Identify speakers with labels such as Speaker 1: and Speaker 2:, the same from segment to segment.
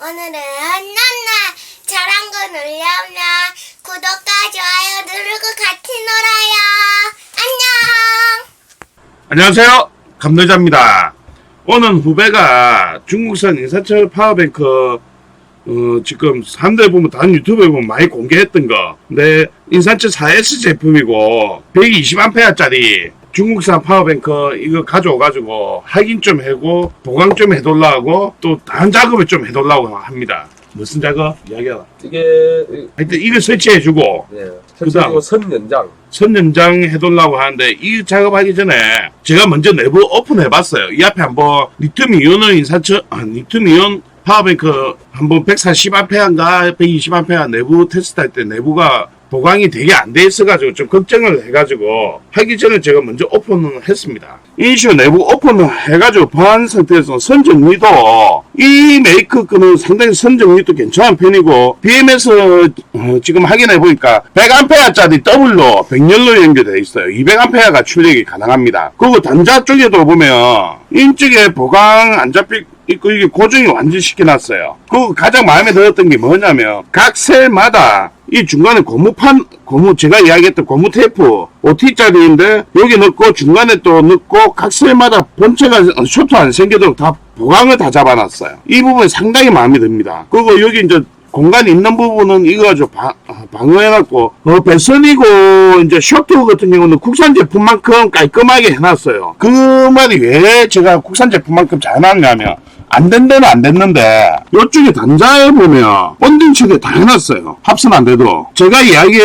Speaker 1: 오늘은 난나 잘한 거 눌려면 구독과 좋아요 누르고 같이 놀아요. 안녕.
Speaker 2: 안녕하세요. 감노자입니다. 오늘 후배가 중국산 인사철 파워뱅크 어, 지금 사람들 보면 다른 유튜브에 보면 많이 공개했던 거. 근데 인산철 4S 제품이고 120A짜리 중국산 파워뱅크 이거 가져와가지고 확인 좀 하고 보강 좀 해달라고 또 다른 작업을 좀 해달라고 합니다. 무슨 작업? 이야기해라.
Speaker 3: 이게
Speaker 2: 하여튼 이거 설치해주고
Speaker 3: 네,
Speaker 2: 그다음.
Speaker 3: 그리고 선 연장
Speaker 2: 선연장 해달라고 하는데 이 작업하기 전에 제가 먼저 내부 오픈해봤어요. 이 앞에 한번 리튬 이온을 인사처 아, 리튬 이온 파워뱅크 한번 140A인가 120A 내부 테스트할 때 내부가 보강이 되게 안 돼 있어가지고 좀 걱정을 해가지고 하기 전에 제가 먼저 오픈을 했습니다. 인슈 내부 오픈을 해가지고 보안 상태에서 선정리도 이 메이크 거는 상당히 선정리도 괜찮은 편이고 BMS 어, 지금 확인해 보니까 100A짜리 W로 100열로 연결되어 있어요. 200A가 출력이 가능합니다. 그리고 단자 쪽에도 보면 인쪽에 보강 안 잡힐 있고 이게 고정이 완전 시켜놨어요. 그 가장 마음에 들었던 게 뭐냐면 각 셀마다 이 중간에 고무판 고무 제가 이야기했던 고무 테이프 5T짜리인데 여기 넣고 중간에 또 넣고 각 셀마다 본체가 쇼트 안 생기도록 다 보강을 다 잡아놨어요. 이 부분이 상당히 마음에 듭니다. 그리고 여기 이제 공간이 있는 부분은 이거 가지고 방, 아, 방어해놨고, 어, 배선이고, 이제 쇼트 같은 경우는 국산 제품만큼 깔끔하게 해놨어요. 그 말이 왜 제가 국산 제품만큼 잘 해놨냐 하면, 안 된 데는 안 됐는데, 요쪽에 단자에 보면, 본딩 처리 다 해놨어요. 합선 안 돼도. 제가 이야기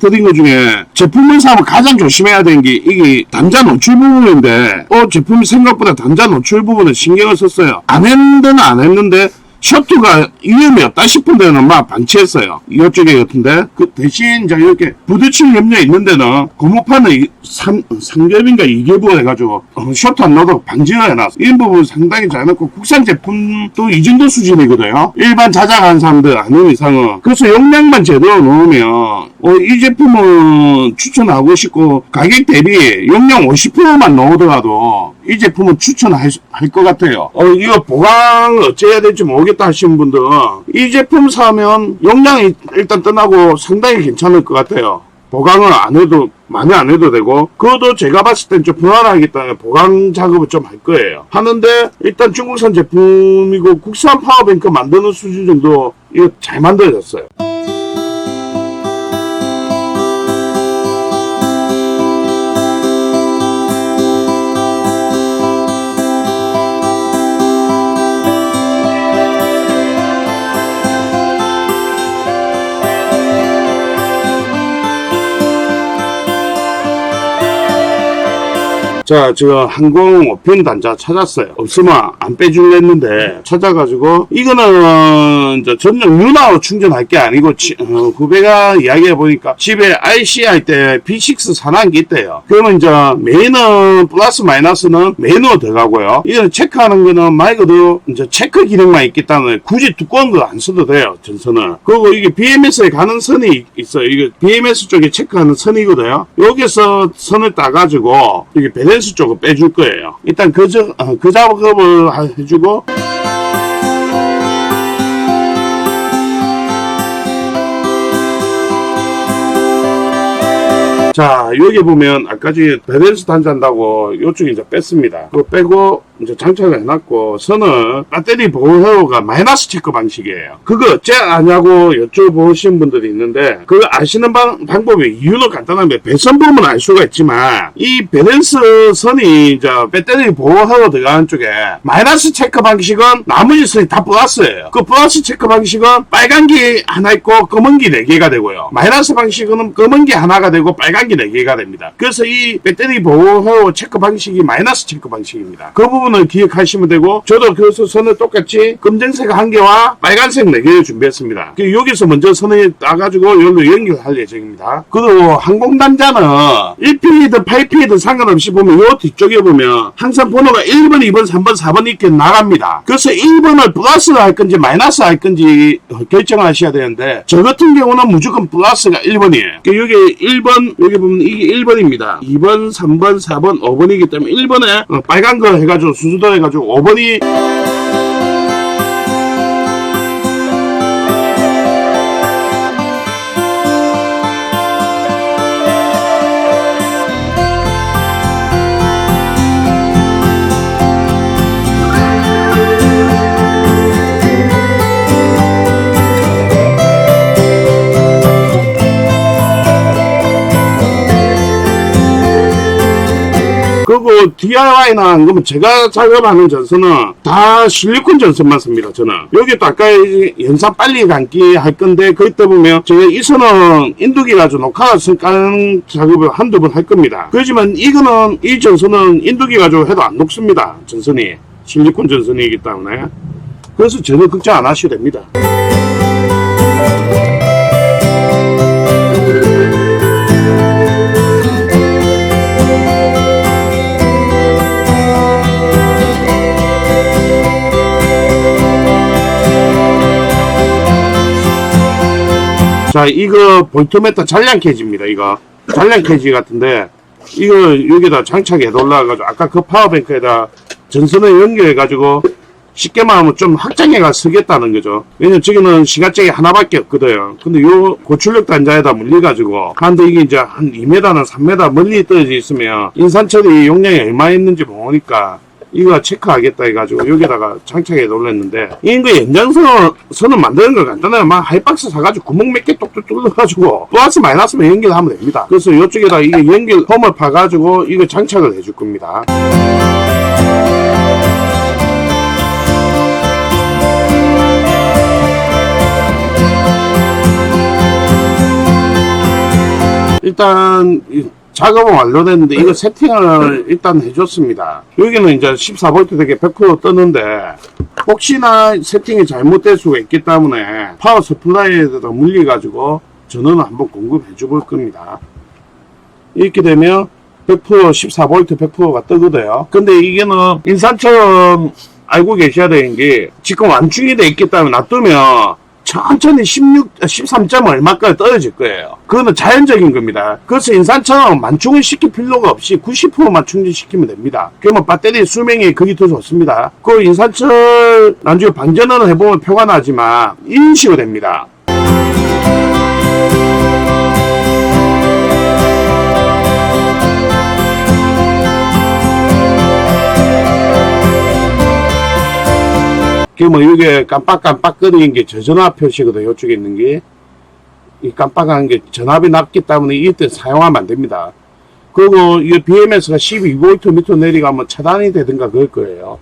Speaker 2: 드린 것 중에, 제품을 사면 가장 조심해야 되는 게, 이게 단자 노출 부분인데, 어, 제품이 생각보다 단자 노출 부분에 신경을 썼어요. 안 했는 데는 안 했는데, 셔터가 위험이 없다 싶은 데는 막 방치했어요. 이쪽에 같은데 그 대신 이제 이렇게 부딪힐 염려 있는 데는 고무판을 3, 3겹인가 2겹을 해가지고 어, 셔터 안 넣어도 방지를 해놨어. 이 부분 상당히 잘 넣고 국산 제품도 이 정도 수준이거든요. 일반 자작하는 사람들 아는 이상은 그래서 용량만 제대로 넣으면 어, 이 제품은 추천하고 싶고 가격 대비 용량 50%만 넣으더라도 이 제품은 추천할 할것 같아요. 어, 이거 보강 어째야 될지 모르겠 다 하시는 분들은 이 제품 사면 용량이 일단 떠나고 상당히 괜찮을 것 같아요. 보강을 안 해도 많이 안 해도 되고 그것도 제가 봤을 땐 좀 불안하기 때문에 보강 작업을 좀 할 거예요. 하는데 일단 중국산 제품이고 국산 파워뱅크 만드는 수준 정도 이거 잘 만들어졌어요. 자, 지금 항공 5편 단자 찾았어요. 없으면 안 빼주려 했는데 찾아가지고 이거는 전용 윤화로 충전할 게 아니고 치- 어, 후배가 이야기해 보니까 집에 IC 할때 B6 산한 게 있대요. 그러면 이제 메인은 플러스 마이너스는 메인으로 들어가고요. 이거는 체크하는 거는 말 그대로 이제 체크 기능만 있기 때문에 굳이 두꺼운 거 안 써도 돼요. 전선을. 그리고 이게 BMS에 가는 선이 있어요. 이게 BMS 쪽에 체크하는 선이거든요. 여기서 선을 따가지고 이게 밸런스 쪽을 빼줄 거예요. 일단 그, 저, 어, 그 작업을 하- 해주고 자, 여기 보면 아까 전에 밸런스 단자한다고 요쪽에 이제 뺐습니다. 그거 빼고 이제 장착을 해놨고 선을 배터리 보호가 마이너스 체크 방식이에요. 그거 어째 아냐고 여쭤보신 분들이 있는데 그거 아시는 방, 방법이 이유는 간단합니다. 배선 보면 알 수가 있지만 이 밸런스 선이 이제 배터리 보호하고 들어가는 쪽에 마이너스 체크 방식은 나머지 선이 다 플러스예요. 그 플러스 체크 방식은 빨간 게 하나 있고 검은 게네 개가 되고요. 마이너스 방식은 검은 게 하나가 되고 빨간 게네 개가 됩니다. 그래서 이 배터리 보호 체크 방식이 마이너스 체크 방식입니다. 그 부분 을 기억하시면 되고 저도 그래서 선을 똑같이 검정색 한 개와 빨간색 네 개를 준비했습니다. 그 여기서 먼저 선을 따가지고 여기로 연결할 예정입니다. 그리고 항공단자는 1P든 8P든 상관없이 보면 요 뒤쪽에 보면 항상 번호가 1번, 2번, 3번, 4번 이렇게 나갑니다. 그래서 1번을 플러스 할 건지 마이너스 할 건지 결정하셔야 되는데 저 같은 경우는 무조건 플러스가 1번이에요. 여기 1번 여기 보면 이게 1번입니다. 2번, 3번, 4번, 5번이기 때문에 1번에 빨간 거 해가지고 순서도 해가지고 5번이 그 DIY나 그러면 제가 작업하는 전선은 다 실리콘 전선만 씁니다. 저는 여기 또 아까 연산 빨리 감기 할 건데 거기다 보면 제가 이 선은 인두기 가지고 녹화 선까는 작업을 한두 번 할 겁니다. 그렇지만 이거는 이 전선은 인두기 가지고 해도 안 녹습니다. 전선이 실리콘 전선이기 때문에 그래서 전혀 걱정 안 하셔도 됩니다. 자, 이거 볼트메터 잔량 캐지입니다, 이거. 잔량 캐지 같은데, 이거 여기다 장착해 놓으려가지고, 아까 그 파워뱅크에다 전선을 연결해가지고, 쉽게 말하면 좀 확장해가 쓰겠다는 거죠. 왜냐면 저기는 시가잭이 하나밖에 없거든요. 근데 요 고출력 단자에다 물려가지고, 하는데 이게 이제 한 2m나 3m 멀리 떨어져 있으면, 인산철이 용량이 얼마 있는지 모르니까, 이거 체크하겠다 해가지고 여기다가 장착해 놓았는데 이거 연장선 선을 만드는 거 간단해요 막 하이박스 사가지고 구멍 몇 개 똑똑 뚫어가지고 플러스 마이너스만 연결하면 됩니다. 그래서 이쪽에다 이게 연결 홈을 파가지고 이거 장착을 해줄 겁니다. 일단 이 작업은 완료됐는데 이거 세팅을 일단 해줬습니다. 여기는 이제 14V 되게 100% 뜨는데 혹시나 세팅이 잘못될 수가 있기 때문에 파워 서플라이에다 물려가지고 전원을 한번 공급해 줘볼 겁니다. 이렇게 되면 100% 14V 100%가 뜨거든요. 근데 이게는 인산처럼 알고 계셔야 되는 게 지금 완충이 돼 있기 때문에 놔두면 천천히 16, 13점 얼마까지 떨어질 거예요. 그거는 자연적인 겁니다. 그래서 인산처럼 만충을 시킬 필요가 없이 90%만 충전시키면 됩니다. 그러면 배터리 수명이 그게 더 좋습니다. 그 인산철 나중에 방전을 해보면 표가 나지만 식으로 됩니다. 그뭐 이게 깜빡깜빡거리는 게 저전압 표시거든요. 이쪽에 있는 게. 이 깜빡한 게 전압이 낮기 때문에 이때 사용하면 안 됩니다. 그리고 이 BMS가 12V 밑으로 내려가면 차단이 되든가 그럴 거예요.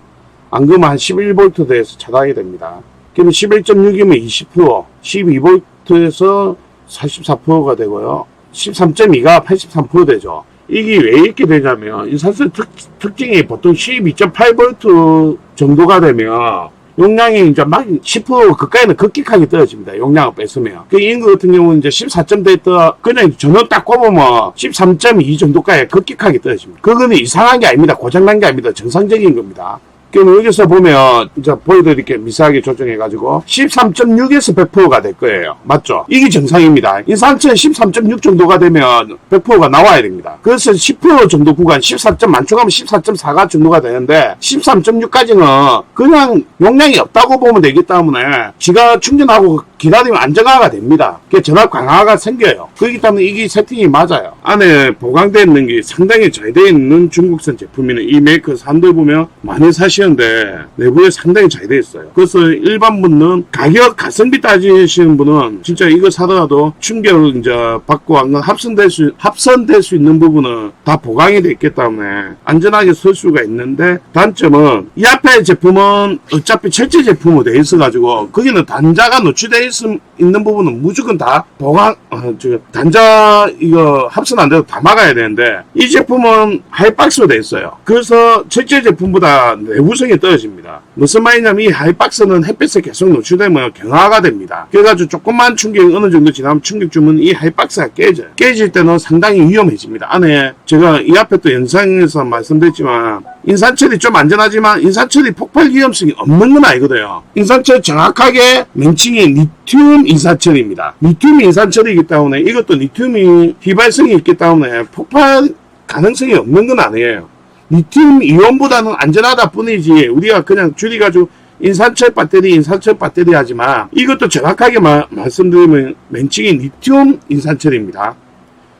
Speaker 2: 안 그러면 한 11V 돼서 차단이 됩니다. 그러면 11.6이면 20%, 12V에서 44%가 되고요. 13.2가 83% 되죠. 이게 왜 이렇게 되냐면 인산철 특, 특징이 보통 12.8V 정도가 되면 용량이 이제 막 10% 그까이는 급격하게 떨어집니다. 용량을 뺐으면. 그 인거 같은 경우는 이제 14점 됐다. 그냥 전원 딱 꼽으면 13.2 정도까지 급격하게 떨어집니다. 그거는 이상한 게 아닙니다. 고장난 게 아닙니다. 정상적인 겁니다. 그럼 여기서 보면 이제 보여드릴게요. 미세하게 조정해가지고 13.6에서 100%가 될 거예요. 맞죠? 이게 정상입니다. 인산철 13.6 정도가 되면 100%가 나와야 됩니다. 그래서 10% 정도 구간 14점 만족하면 14.4가 정도가 되는데 13.6까지는 그냥 용량이 없다고 보면 되기 때문에 지가 충전하고 기다리면 안정화가 됩니다. 그 전압 강화가 생겨요. 그렇기 때문에 이게 세팅이 맞아요. 안에 보강되어 있는 게 상당히 잘 되어 있는 중국산 제품이는 이 메이커 산들 보면 많이 사 시는데 내부에 상당히 잘 되어 있어요. 그래서 일반 분은 가격 가성비 따지시는 분은 진짜 이거 사더라도 충격을 이제 받고 안 합선될 수 합선될 수 있는 부분은 다 보강이 되어 있기 때문에 안전하게 쓸 수가 있는데 단점은 이 앞에 제품은 어차피 철제 제품으로 되어 있어 가지고 거기는 단자가 노출되어 있, 있는 부분은 무조건 다 보강 어, 저 단자 이거 합선 안 돼도 다 막아야 되는데 이 제품은 하이박스로 되어 있어요. 그래서 철제 제품보다 내 구성이 떨어집니다. 무슨 말이냐면 이 하이박스는 햇빛에 계속 노출되면 경화가 됩니다. 그래가지고 조금만 충격이 어느 정도 지나면 충격 주면 이 하이박스가 깨져요. 깨질 때는 상당히 위험해집니다. 안에 제가 이 앞에 또 영상에서 말씀드렸지만 인산철이 좀 안전하지만 인산철이 폭발 위험성이 없는 건 아니거든요. 인산철 정확하게 명칭이 리튬 인산철입니다. 리튬 인산철이기 때문에 이것도 리튬이 휘발성이 있기 때문에 폭발 가능성이 없는 건 아니에요. 리튬 이온보다는 안전하다 뿐이지 우리가 그냥 줄여가지고 인산철 배터리 인산철 배터리 하지만 이것도 정확하게 마- 말씀드리면 명칭이 리튬 인산철입니다.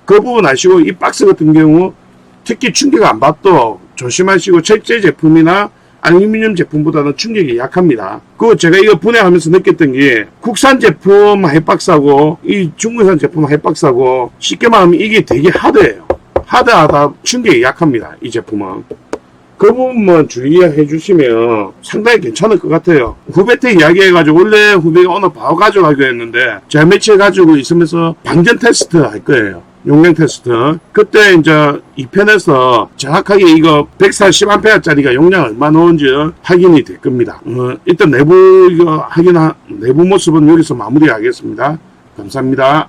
Speaker 2: 그 부분 아시고 이 박스 같은 경우 특히 충격 안 받도 조심하시고 철제 제품이나 알루미늄 제품보다는 충격이 약합니다. 그리고 제가 이거 분해하면서 느꼈던 게 국산 제품 하이박스하고 이 중국산 제품 하이박스하고 쉽게 말하면 이게 되게 하드해요. 하드하다 충격이 약합니다. 이 제품은. 그 부분만 주의해 주시면 상당히 괜찮을 것 같아요. 후배한테 이야기해가지고 원래 후배가 오늘 바로 가져가기로 했는데 제가 며칠 가지고 있으면서 방전 테스트 할 거예요. 용량 테스트. 그때 이제 2편에서 정확하게 이거 140A짜리가 용량 얼마 나오는지 확인이 될 겁니다. 어, 일단 내부 이거 확인, 내부 모습은 여기서 마무리하겠습니다. 감사합니다.